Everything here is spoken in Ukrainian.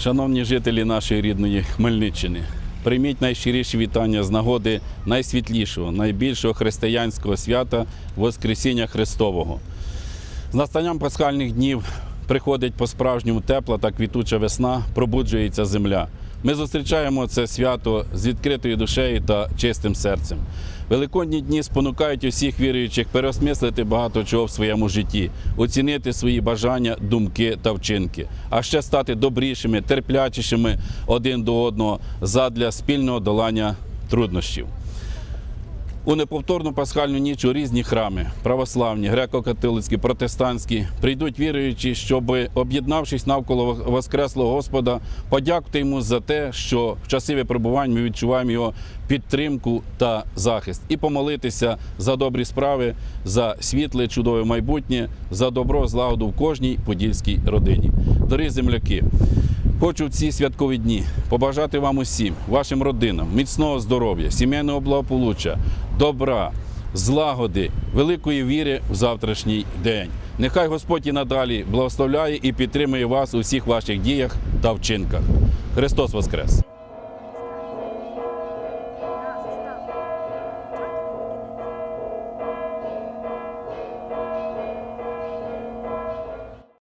Шановні жителі нашої рідної Хмельниччини, прийміть найщиріші вітання з нагоди найсвітлішого, найбільшого християнського свята Воскресіння Христового. З настанням пасхальних днів приходить по-справжньому тепла та квітуча весна, пробуджується земля. Ми зустрічаємо це свято з відкритою душею та чистим серцем. Великодні дні спонукають усіх віруючих переосмислити багато чого в своєму житті, оцінити свої бажання, думки та вчинки, а ще стати добрішими, терплячішими один до одного задля спільного долання труднощів. У неповторну пасхальну ніч у різні храми. Православні, греко-католицькі, протестантські. Прийдуть віруючі, щоб, об'єднавшись навколо Воскреслого Господа, подякувати йому за те, що в часи випробувань ми відчуваємо його підтримку та захист, і помолитися за добрі справи, за світле, чудове майбутнє, за добро, злагоду в кожній подільській родині. Дорогі земляки, Хочу в ці святкові дні побажати вам усім, вашим родинам, міцного здоров'я, сімейного благополуччя, добра, злагоди, великої віри в завтрашній день. Нехай Господь і надалі благословляє і підтримує вас у всіх ваших діях та вчинках. Христос Воскрес!